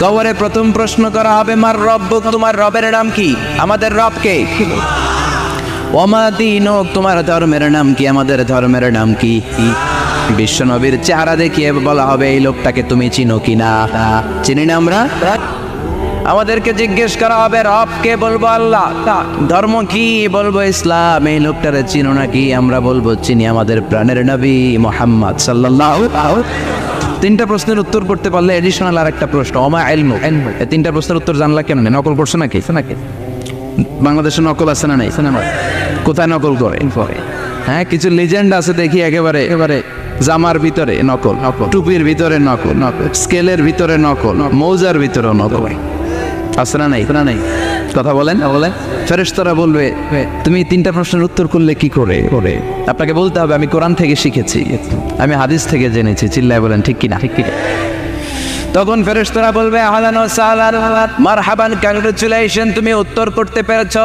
কবরে প্রথম প্রশ্ন করা হবে, মার রব, তোমার রবের নাম কি? আমাদের রবকে ওমা তোমার ধর্মের নাম কি? আমাদের ধর্মের নাম কি? বিশ্বনবীর চেহারা দেখিয়ে বলা হবে, এই লোকটাকে তুমি চিনো কি না? চিনি না আমরা? আমাদেরকে জিজ্ঞেস করা হবে রবকে বলব আল্লাহ? ধর্ম কি? বলব ইসলাম। এই লোকটারে চিনো নাকি? আমরা বলব, চিনি আমাদের প্রাণের নবী মোহাম্মদ সাল্লাল্লাহু তিনটা প্রশ্নের উত্তর করতে পারলে এডিশনাল আর একটা প্রশ্ন, অমা এলমু। তিনটা প্রশ্নের উত্তর জানলা কেন নকল করছ নাকি? নাকি বাংলাদেশে নকল আছে না নাই? কোথায় নকল করে? হ্যাঁ কিছু লিজেন্ড আছে দেখি একেবারে একেবারে জামার ভিতরে নকল নকল। টুপির ভিতরে নকল নকল। স্কেলের ভিতরে নকল, মৌজার ভিতরে নকল। আছে না নাই? না নাই? কথা বলেন বলেন? ফেরেশতারা বলবে তুমি তিনটা প্রশ্নের উত্তর করলে কি করে? করে। আপনাকে বলতে হবে আমি কোরআন থেকে শিখেছি। আমি হাদিস থেকে জেনেছি চিল্লায় বলেন ঠিক কিনা? ঠিক কিনা? তখন ফেরেশতারা বলবে আহলান সাহলান মারহাবান কংগ্রেচুলেশন তুমি উত্তর করতে পেরেছ।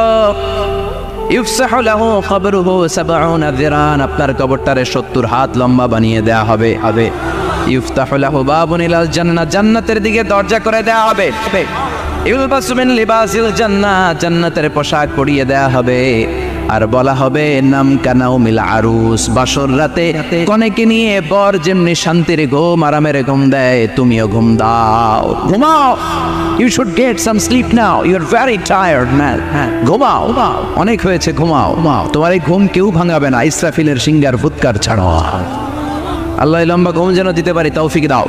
আপনার কবরটারে 70 হাত লম্বা বানিয়ে দেয়া হবে। হবে। ইফতাহু লাহু বাবুন ইলাল জান্নাহ জান্নাতের দিকে দরজা করে দেয়া হবে। ইউলবাসু মিন লিবাসিল জান্নাহ জান্নাতের পোশাক পরিয়ে দেয়া হবে। আর বলা হবে, নাম কানাও মিল আরুস, বাসর রাতে কনেকে নিয়ে বর যেমনি শান্তির ঘুম, আরামের ঘুম দেয়, তুমিও ঘুম দাও। ঘুমাও। You should get some sleep now you are very tired man ঘুমাও। অনেক হয়েছে, ঘুমাও। ঘুমাও। তোমার এই ঘুম কেউ ভাঙাবে না, ইসরাফিলের সিঙ্গার ফুৎকার ছাড়ো। আল্লাহ লম্বা ঘুম যেন দিতে পারি, তৌফিক দাও।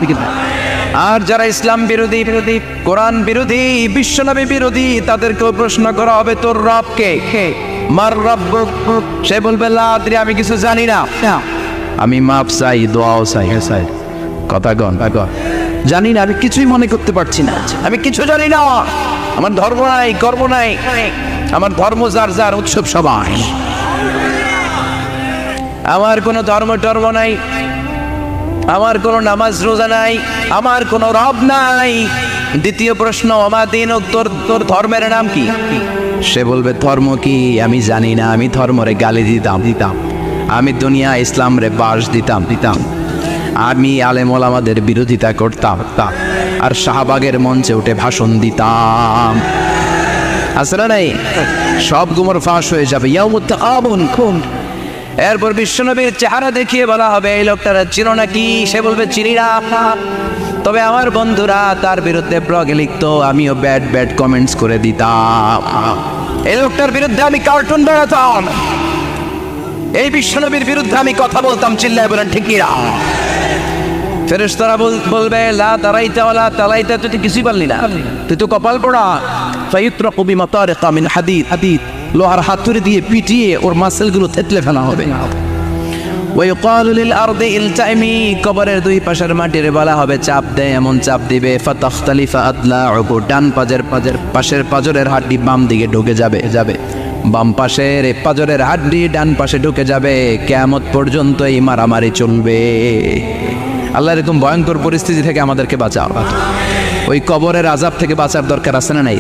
আর যারা ইসলাম বিরোধী বিরোধী কোরআন বিরোধী বিশ্বনবী বিরোধী তাদেরকেও প্রশ্ন করা হবে তোর রবকে কে? মার রব সে বলবে লা আদ্রি আমি কিছু জানি না। আমি মাপ চাই দোয়াও চাই চাই। কথা গন গন জানি না আমি কিছুই মনে করতে পারছি না। আমি কিছু জানি না। আমার ধর্ম নাই কর্ম নাই। আমার ধর্ম যার যার উৎসব সবাই। আমার কোনো ধর্ম টর্ম নাই। আমার কোনো নামাজ রোজা নাই, আমার কোনো রব নাই। দ্বিতীয় প্রশ্ন আমার দিন তোর তোর ধর্মের নাম কি? সে বলবে, ধর্ম কি? আমি জানি না, আমি ধর্মরে গালি দিতাম। দিতাম আমি দুনিয়া ইসলাম রে বাস দিতাম। দিতাম আমি আলেমল আমাদের বিরোধিতা করতাম। তা আর শাহবাগের মঞ্চে উঠে ভাষণ দিতাম। আসলে নাই? সব গুমর ফাঁস হয়ে যাবে। ইয়ামুত আবুন খুন এরপর বিশ্বনবীর চেহারা দেখিয়ে বলা হবে, এই লোকটারা চিনো নাকি? সে বলবে চিনি না তবে আমার বন্ধুরা তার বিরুদ্ধে ব্লগে লিখতো, আমিও ব্যাড ব্যাড কমেন্টস করে দিতাম। এই লোকটার বিরুদ্ধে আমি কার্টুন বেড়াতাম। এই বিশ্বনবীর বিরুদ্ধে আমি কথা বলতাম, চিল্লায় বলেন, ঠিক কিনা? ফেরেশতারা বল- বলবে, লা তারাইতা ওয়ালা তালাইতা তুই কিছুই পারলি না। তুই তো কপাল পড়া। ফাইত্র কবি মাতারিকা মিন হাদিদ হাদিদ। লোহার হাতুড়ি দিয়ে পিটিয়ে ওর মাসেলগুলো থেতলে ফেলা হবে। পাশের পাশের ডান পাশে ঢুকে যাবে, কেয়ামত পর্যন্ত এই মারামারি চলবে। আল্লাহ এরকম ভয়ঙ্কর পরিস্থিতি থেকে আমাদেরকে বাঁচাও। ওই কবরের আজাব থেকে বাঁচার দরকার আছে না নাই।